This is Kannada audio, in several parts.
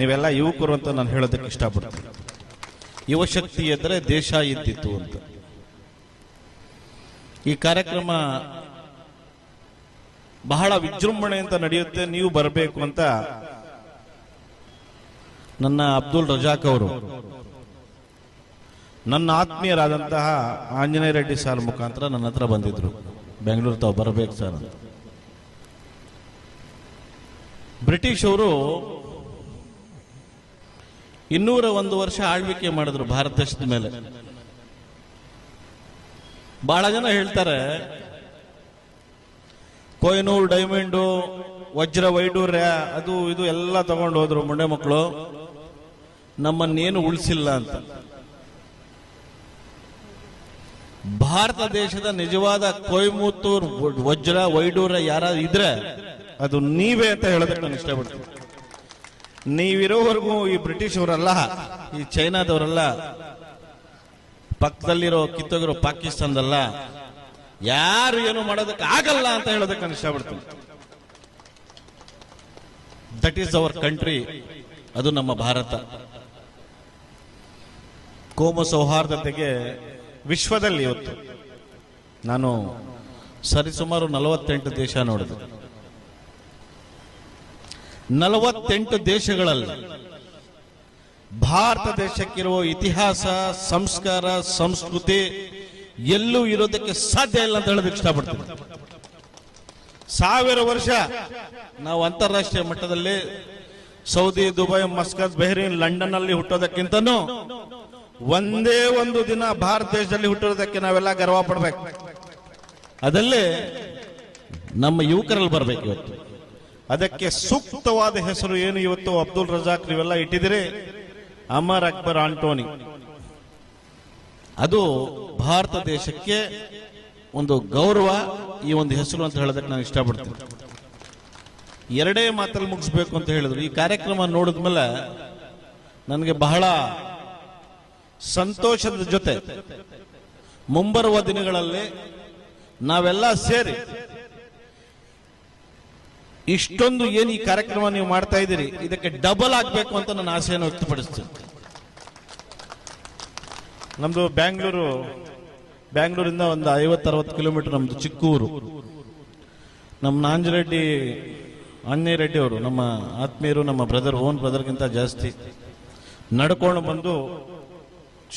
ನೀವೆಲ್ಲ ಯುವಕರು ಅಂತ ನಾನು ಹೇಳೋದಕ್ಕೆ ಇಷ್ಟಪಡ್ತೀನಿ. ಯುವಶಕ್ತಿ ಎಂದರೆ ದೇಶ ಇದ್ದಿತ್ತು ಅಂತ. ಈ ಕಾರ್ಯಕ್ರಮ ಬಹಳ ವಿಜೃಂಭಣೆಯಿಂದ ನಡೆಯುತ್ತೆ, ನೀವು ಬರಬೇಕು ಅಂತ ನನ್ನ ಅಬ್ದುಲ್ ರಜಾಕ್ ಅವರು. ನನ್ನ ಆತ್ಮೀಯರಾದಂತಹ ಆಂಜನೇಯ ರೆಡ್ಡಿ ಸರ್ ಮುಖಾಂತರ ನನ್ನ ಹತ್ರ ಬಂದಿದ್ರು. ಬೆಂಗಳೂರು ತಾವು ಬರಬೇಕು ಸರ್ ಅಂತ. ಬ್ರಿಟಿಷ್ ಅವರು ಇನ್ನೂರ ಒಂದು ವರ್ಷ ಆಳ್ವಿಕೆ ಮಾಡಿದ್ರು ಭಾರತ ದೇಶದ ಮೇಲೆ. ಬಹಳ ಜನ ಹೇಳ್ತಾರೆ, ಕೊಯ್ನೂರ್ ಡೈಮಂಡು ವಜ್ರ ವೈಡೂರ್ಯ ಅದು ಇದು ಎಲ್ಲ ತಗೊಂಡು ಹೋದ್ರು ಮುಂಡೆ ಮಕ್ಕಳು. ನಮ್ಮನ್ನೇನು ಉಳಿಸಿಲ್ಲ ಅಂತ. ಭಾರತ ದೇಶದ ನಿಜವಾದ ಕೊಯ್ಮುತ್ತೂರ್, ವಜ್ರ ವೈಡೂರ್ಯ ಯಾರಾದ್ರೂ ಇದ್ರೆ, ಅದು ನೀವೇ ಅಂತ ಹೇಳೋದಕ್ಕೆ ನಾನು ಇಷ್ಟಪಡ್ತೀನಿ. ನೀವಿರೋವರೆಗೂ ಈ ಬ್ರಿಟಿಷ್ ಅವರಲ್ಲ ಈ ಚೈನಾದವರಲ್ಲ, ಪಕ್ಕದಲ್ಲಿರೋ, ಕಿತ್ತೋಗಿರೋ ಪಾಕಿಸ್ತಾನದಲ್ಲ, ಯಾರು ಏನು ಮಾಡೋದಕ್ಕೆ ಆಗಲ್ಲ ಅಂತ ಹೇಳೋದಕ್ಕೆ ನಾನು ಇಷ್ಟಪಡ್ತೀನಿ. ದಟ್ ಈಸ್ ಅವರ್ ಕಂಟ್ರಿ ಅದು ನಮ್ಮ ಭಾರತ. ಕೋಮ ಸೌಹಾರ್ದತೆಗೆ ವಿಶ್ವದಲ್ಲಿ ಇವತ್ತು ನಾನು ಸರಿಸುಮಾರು ನಲವತ್ತೆಂಟು ದೇಶ ನೋಡಿದೆ. ನಲವತ್ತೆಂಟು ದೇಶಗಳಲ್ಲಿ ಭಾರತ ದೇಶಕ್ಕಿರುವ ಇತಿಹಾಸ, ಸಂಸ್ಕಾರ, ಸಂಸ್ಕೃತಿ ಎಲ್ಲೂ ಇರೋದಕ್ಕೆ ಸಾಧ್ಯ ಇಲ್ಲ ಅಂತ ಹೇಳೋದಕ್ಕೆ ಇಷ್ಟಪಡ್ತೀನಿ. ಸಾವಿರ ವರ್ಷ ನಾವು ಅಂತಾರಾಷ್ಟ್ರೀಯ ಮಟ್ಟದಲ್ಲಿ Saudi, Dubai, Muscat, Bahrain London ಅಲ್ಲಿ ಹುಟ್ಟೋದಕ್ಕಿಂತನೂ ಒಂದೇ ಒಂದು ದಿನ ಭಾರತ ದೇಶದಲ್ಲಿ ಹುಟ್ಟಿರೋದಕ್ಕೆ ನಾವೆಲ್ಲ ಗರ್ವ ಪಡ್ಬೇಕು ಅದಲ್ಲೇ ನಮ್ಮ ಯುವಕರಲ್ಲಿ ಬರ್ಬೇಕು ಇವತ್ತು. ಅದಕ್ಕೆ ಸೂಕ್ತವಾದ ಹೆಸರು ಏನು ಇವತ್ತು ಅಬ್ದುಲ್ ರಜಾಕ್ ನೀವೆಲ್ಲ ಇಟ್ಟಿದ್ದೀರಿ? ಅಮರ್ ಅಕ್ಬರ್ ಆಂಟೋನಿ. ಅದು ಭಾರತ ದೇಶಕ್ಕೆ ಒಂದು ಗೌರವ, ಈ ಒಂದು ಹೆಸರು ಅಂತ ಹೇಳೋದಕ್ಕೆ ನಾನು ಇಷ್ಟಪಡ್ತೀನಿ. ಎರಡೇ ಮಾತಲ್ಲಿ ಮುಗಿಸ್ಬೇಕು ಅಂತ ಹೇಳಿದ್ರು. ಈ ಕಾರ್ಯಕ್ರಮ ನೋಡಿದ ಮೇಲೆ ನನಗೆ ಬಹಳ ಸಂತೋಷದ ಜೊತೆ ಮುಂಬರುವ ದಿನಗಳಲ್ಲಿ ನಾವೆಲ್ಲ ಸೇರಿ ಇಷ್ಟೊಂದು ಏನು ಈ ಕಾರ್ಯಕ್ರಮ ನೀವು ಮಾಡ್ತಾ ಇದ್ದೀರಿ? ಇದಕ್ಕೆ ಡಬಲ್ ಆಗಬೇಕು ಅಂತ ನನ್ನ ಆಸೆಯನ್ನು ವ್ಯಕ್ತಪಡಿಸ್ತೀನಿ. ನಮ್ದು ಬ್ಯಾಂಗ್ಳೂರು, ಬ್ಯಾಂಗ್ಳೂರಿಂದ ಒಂದು ಐವತ್ತರವತ್ತು ಕಿಲೋಮೀಟರ್ ನಮ್ದು ಚಿಕ್ಕೂರು. ನಮ್ಮ ನಾಂಜರೆಡ್ಡಿ ಆಂಜನೇಯ ರೆಡ್ಡಿ ಅವರು, ನಮ್ಮ ಆತ್ಮೀಯರು, ನಮ್ಮ ಬ್ರದರ್ ಓನ್ ಬ್ರದರ್ಗಿಂತ ಜಾಸ್ತಿ ನಡ್ಕೊಂಡು ಬಂದು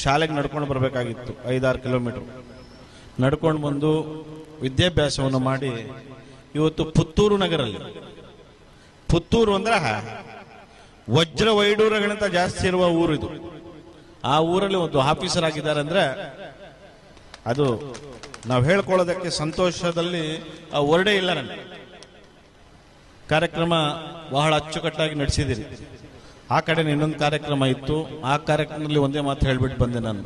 ಶಾಲೆಗೆ ನಡ್ಕೊಂಡು ಬರಬೇಕಾಗಿತ್ತು, ಐದಾರು ಕಿಲೋಮೀಟರ್. ನಡ್ಕೊಂಡು ಬಂದು ವಿದ್ಯಾಭ್ಯಾಸವನ್ನು ಮಾಡಿ ಇವತ್ತು ಪುತ್ತೂರು ನಗರಲ್ಲಿ. ಪುತ್ತೂರು ಅಂದ್ರ ವಜ್ರ ವೈಡೂರಗಳಿಂತ ಜಾಸ್ತಿ ಇರುವ ಊರು ಇದು ಆ ಊರಲ್ಲಿ ಒಂದು ಆಫೀಸರ್ ಆಗಿದ್ದಾರೆ ಅಂದ್ರೆ ಅದು ನಾವು ಹೇಳ್ಕೊಳ್ಳೋದಕ್ಕೆ ಸಂತೋಷದಲ್ಲಿ ಆ ವರ್ಡೇ ಇಲ್ಲ ನನಗೆ. ಕಾರ್ಯಕ್ರಮ ಬಹಳ ಅಚ್ಚುಕಟ್ಟಾಗಿ ನಡೆಸಿದಿರಿ ಆ ಕಡೆ ಇನ್ನೊಂದು ಕಾರ್ಯಕ್ರಮ ಇತ್ತು, ಆ ಕಾರ್ಯಕ್ರಮದಲ್ಲಿ ಒಂದೇ ಮಾತು ಹೇಳ್ಬಿಟ್ಟು ಬಂದೆ ನಾನು.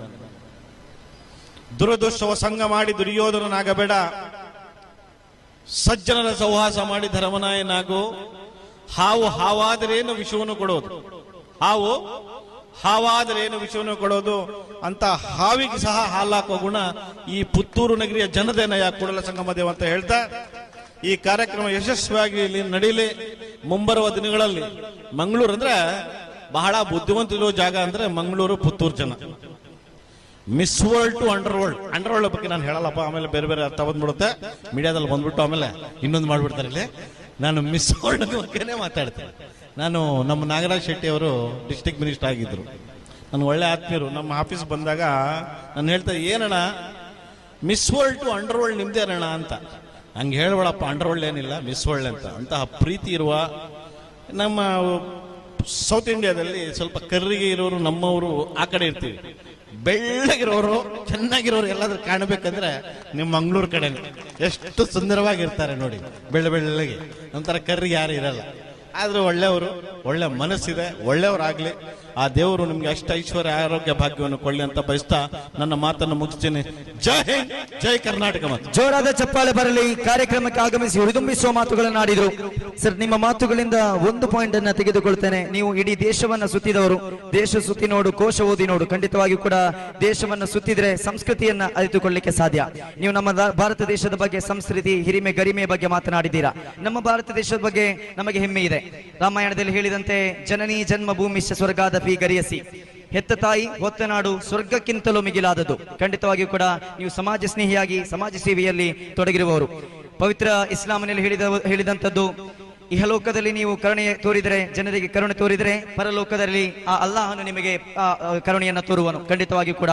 ದುರದೃಷ್ಟವ ಸಂಘ ಮಾಡಿ ದುರ್ಯೋಧನನಾಗಬೇಡ. ಸಜ್ಜನರ ಸೌಹಾಸ ಮಾಡಿ ಧರ್ಮನಾಯನಾಗು. ಹಾವು ಹಾವಾದರೇನು ವಿಷವನ್ನು ಕೊಡೋದು? ಹಾವು ಹಾವಾದರೇನು ವಿಷವನ್ನು ಕೊಡೋದು? ಅಂತ ಹಾವಿಗೆ ಸಹ ಹಾಲಾಕೋ ಗುಣ ಈ ಪುತ್ತೂರು ನಗರಿಯ ಜನದೇನಯ ಕೂಡಲ ಸಂಗಮ ದೇವ ಅಂತ ಹೇಳ್ತಾ, ಈ ಕಾರ್ಯಕ್ರಮ ಯಶಸ್ವಿಯಾಗಿ ಇಲ್ಲಿ ನಡೀಲಿ. ಮುಂಬರುವ ದಿನಗಳಲ್ಲಿ ಮಂಗಳೂರು ಅಂದ್ರೆ ಬಹಳ ಬುದ್ಧಿವಂತಿರೋ ಜಾಗ ಅಂದ್ರೆ ಮಂಗಳೂರು ಪುತ್ತೂರು ಜನ. Miss world to underworld underworld ಬಗ್ಗೆ ನಾನು ಹೇಳಲ್ಲಪ್ಪ, ಆಮೇಲೆ ಬೇರೆ ಬೇರೆ ಅರ್ಥ ಬಂದ್ಬಿಡುತ್ತೆ. ಮೀಡಿಯಾದಲ್ಲಿ ಬಂದ್ಬಿಟ್ಟು ಆಮೇಲೆ ಇನ್ನೊಂದು ಮಾಡ್ಬಿಡ್ತಾರೆ ಇಲ್ಲಿ. ನಾನು ಮಿಸ್ ವರ್ಲ್ಡ್ ಬಗ್ಗೆನೇ ಮಾತಾಡ್ತೇನೆ. ನಾನು ನಮ್ಮ ನಾಗರಾಜ್ ಶೆಟ್ಟಿ ಅವರು ಡಿಸ್ಟಿಕ್ ಮಿನಿಸ್ಟರ್ ಆಗಿದ್ದರು ನನ್ನ ಒಳ್ಳೆ ಆತ್ಮೀಯರು, ನಮ್ಮ ಆಫೀಸ್ ಬಂದಾಗ ನಾನು ಹೇಳ್ತಾ, ಏನಣ್ಣ? Miss world to under world ನಿಮ್ದೇ ಅಣ್ಣ ಅಂತ. ಹಂಗೆ ಹೇಳ್ಬೇಡಪ್ಪ ಅಂಡರ್ ವರ್ಲ್ಡ್ ಏನಿಲ್ಲ ಮಿಸ್ ವರ್ಲ್ಡ್ ಅಂತ. ಅಂತಹ ಪ್ರೀತಿ ಇರುವ ನಮ್ಮ ಸೌತ್ ಇಂಡಿಯಾದಲ್ಲಿ ಸ್ವಲ್ಪ ಕರ್ರಿಗೆ ಇರೋರು, ನಮ್ಮವರು ಆ ಕಡೆ ಇರ್ತೀವಿ. ಬೆಳ್ಳಗಿರೋರು, ಚೆನ್ನಾಗಿರೋರು ಎಲ್ಲಾದ್ರೂ ಕಾಣಬೇಕಂದ್ರೆ ನಿಮ್ಮ ಮಂಗಳೂರು ಕಡೆ ಎಷ್ಟು ಸುಂದರವಾಗಿರ್ತಾರೆ ನೋಡಿ, ಬೆಳ್ಳ ಬೆಳ್ಳಗೆ. ಒಂಥರ ಕರ್ರಿಗೆ ಯಾರು ಇರಲ್ಲ. ಆದ್ರೆ ಒಳ್ಳೆಯವರು, ಒಳ್ಳೆ ಮನಸ್ಸಿದೆ, ಒಳ್ಳೆಯವರಾಗ್ಲಿ. ಆ ದೇವರು ನಿಮ್ಗೆ ಅಷ್ಟ ಐಶ್ವರ್ಯ, ಆರೋಗ್ಯ ಭಾಗ್ಯವನ್ನು ಕೊಳ್ಳಿ ಅಂತ ಬಯಸ್ತಾ ನನ್ನ ಮಾತನ್ನು ಮುಗಿಸ್ತೀನಿ. ಜೈ ಹಿಂದ್, ಜೈ ಕರ್ನಾಟಕ ಮತ್ತು ಜೋರಾದ ಚಪ್ಪಾಳೆ ಬರಲಿ ಕಾರ್ಯಕ್ರಮಕ್ಕೆ ಆಗಮಿಸಿ ಹುರಿದುಂಬಿಸುವ ಮಾತುಗಳನ್ನು ಆಡಿದ್ರು ಸರ್, ನಿಮ್ಮ ಮಾತುಗಳಿಂದ ಒಂದು ಪಾಯಿಂಟ್ ಅನ್ನ ತೆಗೆದುಕೊಳ್ತೇನೆ. ನೀವು ಇಡೀ ದೇಶವನ್ನ ಸುತ್ತಿದವರು. ದೇಶ ಸುತ್ತಿ ನೋಡು, ಕೋಶ ಓದಿ ನೋಡು. ಖಂಡಿತವಾಗಿಯೂ ಕೂಡ ದೇಶವನ್ನ ಸುತ್ತಿದ್ರೆ ಸಂಸ್ಕೃತಿಯನ್ನ ಅರಿತುಕೊಳ್ಳಿಕ್ಕೆ ಸಾಧ್ಯ. ನೀವು ನಮ್ಮ ಭಾರತ ದೇಶದ ಬಗ್ಗೆ ಸಂಸ್ಕೃತಿ, ಹಿರಿಮೆ, ಗರಿಮೆ ಬಗ್ಗೆ ಮಾತನಾಡಿದ್ದೀರಾ? ನಮ್ಮ ಭಾರತ ದೇಶದ ಬಗ್ಗೆ ನಮಗೆ ಹೆಮ್ಮೆ ಇದೆ. ರಾಮಾಯಣದಲ್ಲಿ ಹೇಳಿದಂತೆ, ಜನನಿ ಜನ್ಮ ಭೂಮಿಶ್ಚ ಸ್ವರ್ಗಾದಪಿ ಗರಿಯಸಿ. ಹೆತ್ತ ತಾಯಿ, ಹೊತ್ತ ನಾಡು ಸ್ವರ್ಗಕ್ಕಿಂತಲೂ ಮಿಗಿಲಾದದು ಖಂಡಿತವಾಗಿಯೂ ಕೂಡ ನೀವು ಸಮಾಜ ಸ್ನೇಹಿಯಾಗಿ, ಸಮಾಜ ಸೇವೆಯಲ್ಲಿ ತೊಡಗಿರುವವರು. ಪವಿತ್ರ ಇಸ್ಲಾಮಿನಲ್ಲಿ ಹೇಳಿದ, ಹೇಳಿದಂಥದ್ದು, ಇಹಲೋಕದಲ್ಲಿ ನೀವು ಕರುಣೆ ತೋರಿದರೆ, ಜನರಿಗೆ ಕರುಣೆ ತೋರಿದರೆ, ಪರಲೋಕದಲ್ಲಿ ಆ ಅಲ್ಲಾಹನು ನಿಮಗೆ ಕರುಣೆಯನ್ನು ತೋರುವನು. ಖಂಡಿತವಾಗಿಯೂ ಕೂಡ